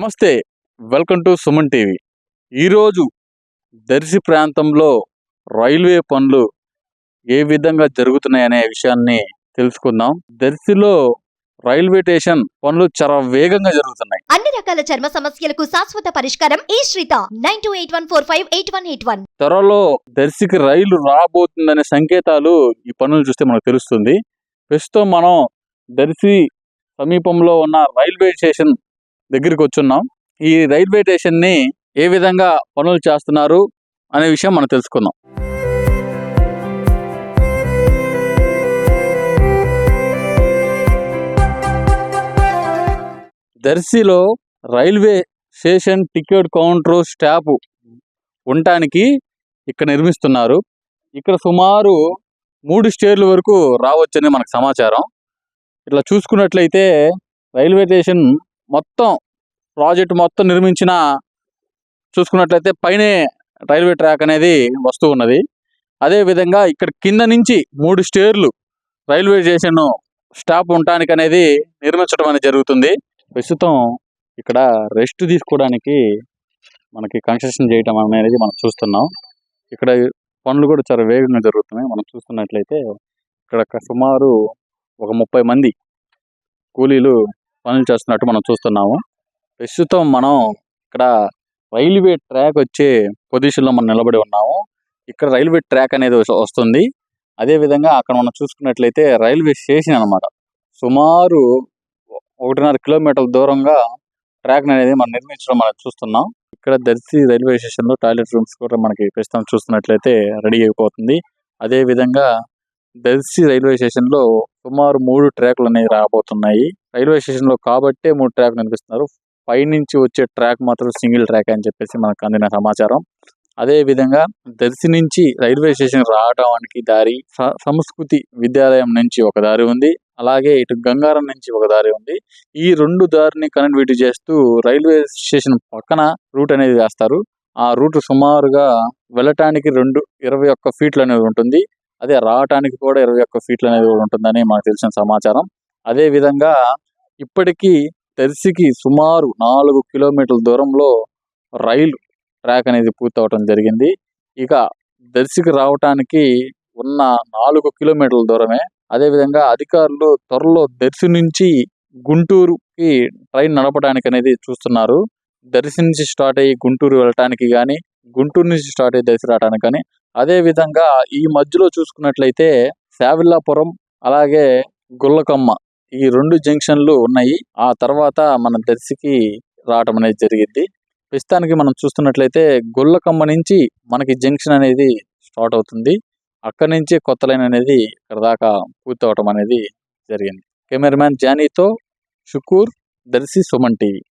నమస్తే welcome to Suman TV. ఈరోజు దర్శి ప్రాంతంలో రైల్వే పనులు ఏ విధంగా జరుగుతున్నాయనే విషయాన్ని తెలుసుకుందాం. దర్శిలో రైల్వే స్టేషన్ పనులు చాలా వేగంగా జరుగుతున్నాయి. అన్ని రకాల చర్మ సమస్యలకు శాశ్వత పరిష్కారం ఈ శ్రీత nine two eight one four five eight one eight one. త్వరలో దర్శికి రైలు రాబోతుందనే సంకేతాలు ఈ పనులు చూస్తే మనకు తెలుస్తుంది. ప్రస్తుతం మనం దర్శి సమీపంలో ఉన్న రైల్వే స్టేషన్ దగ్గరికి వచ్చున్నాం. ఈ రైల్వే స్టేషన్ని ఏ విధంగా పనులు చేస్తున్నారు అనే విషయం మనం తెలుసుకుందాం. దర్శిలో railway station ticket counter stop ఉండటానికి ఇక్కడ నిర్మిస్తున్నారు. ఇక్కడ సుమారు మూడు స్టేర్ల వరకు రావచ్చని మనకు సమాచారం. ఇట్లా చూసుకున్నట్లయితే రైల్వే స్టేషన్ మొత్తం ప్రాజెక్ట్ మొత్తం నిర్మించిన చూసుకున్నట్లయితే పైనే రైల్వే ట్రాక్ అనేది వస్తూ ఉన్నది. అదే విధంగా ఇక్కడ కింద నుంచి మూడు స్టేర్లు రైల్వే స్టేషన్ స్టాప్ ఉండటానికి అనేది నిర్మించడం అనేది జరుగుతుంది. ప్రస్తుతం ఇక్కడ రెస్ట్ తీసుకోవడానికి మనకి కన్స్ట్రక్షన్ చేయటం అనేది మనం చూస్తున్నాం. ఇక్కడ పనులు కూడా చాలా వేగంగా జరుగుతున్నాయి. మనం చూస్తున్నట్లయితే ఇక్కడ సుమారు ఒక ముప్పై మంది కూలీలు పనులు చేస్తున్నట్టు మనం చూస్తున్నాము. ప్రస్తుతం మనం ఇక్కడ రైల్వే ట్రాక్ వచ్చే పొజిషన్లో మనం నిలబడి ఉన్నాము. ఇక్కడ రైల్వే ట్రాక్ అనేది వస్తుంది. అదే విధంగా అక్కడ మనం చూసుకున్నట్లయితే రైల్వే స్టేషన్ అన్నమాట. సుమారు ఒకటిన్నర కిలోమీటర్ల దూరంగా ట్రాక్ అనేది మనం నిర్మించడం మనం చూస్తున్నాం. ఇక్కడ దర్శి రైల్వే స్టేషన్లో టాయిలెట్ రూమ్స్ కూడా మనకి ప్రస్తుతం చూస్తున్నట్లయితే రెడీ అయిపోతుంది. అదే విధంగా దర్శి రైల్వే స్టేషన్లో సుమారు మూడు ట్రాక్లు అనేవి రాబోతున్నాయి. రైల్వే స్టేషన్లో కాబట్టే మూడు ట్రాక్ నిర్మిస్తున్నారు పైనుంచి వచ్చే ట్రాక్ మాత్రం సింగిల్ ట్రాక్ అని చెప్పేసి మనకు అందిన సమాచారం. అదే విధంగా దర్శి నుంచి రైల్వే స్టేషన్ రావడానికి దారి సంస్కృతి విద్యాలయం నుంచి ఒక దారి ఉంది. అలాగే ఇటు గంగారం నుంచి ఒక దారి ఉంది. ఈ రెండు దారిని కనెక్టివిటీ చేస్తూ రైల్వే స్టేషన్ పక్కన రూట్ అనేది వేస్తారు. ఆ రూట్ సుమారుగా వెళ్ళటానికి రెండు ఇరవై ఒక్క ఫీట్లు అనేది ఉంటుంది. అదే రావటానికి కూడా ఇరవై ఒక్క ఫీట్లు అనేది కూడా ఉంటుందని మనకు తెలిసిన సమాచారం. అదే విధంగా ఇప్పటికీ దర్శికి సుమారు నాలుగు కిలోమీటర్ల దూరంలో రైలు ట్రాక్ అనేది పూర్తవటం జరిగింది. ఇక దర్శికి రావటానికి ఉన్న నాలుగు కిలోమీటర్ల దూరమే. అదే విధంగా అధికారులు త్వరలో దర్శి నుంచి గుంటూరుకి ట్రైన్ నడపడానికి అనేది చూస్తున్నారు. దర్శి నుంచి స్టార్ట్ అయ్యి గుంటూరు వెళ్ళటానికి కానీ గుంటూరు నుంచి స్టార్ట్ అయ్యి దర్శి రావడానికి కానీ అదే విధంగా ఈ మధ్యలో చూసుకున్నట్లయితే శావిల్లాపురం అలాగే గుల్లకమ్మ ఈ రెండు జంక్షన్లు ఉన్నాయి. ఆ తర్వాత మన దర్శికి రావటం అనేది జరిగింది. ప్రస్తుతానికి మనం చూస్తున్నట్లయితే గొల్లకమ్మ నుంచి మనకి జంక్షన్ అనేది స్టార్ట్ అవుతుంది. అక్కడి నుంచి కొత్త లైన్ అనేది ఇక్కడ దాకా పూర్తవటం అనేది జరిగింది. కెమెరామ్యాన్ జానీతో షుకూర్ దర్శి సుమన్ టీవీ.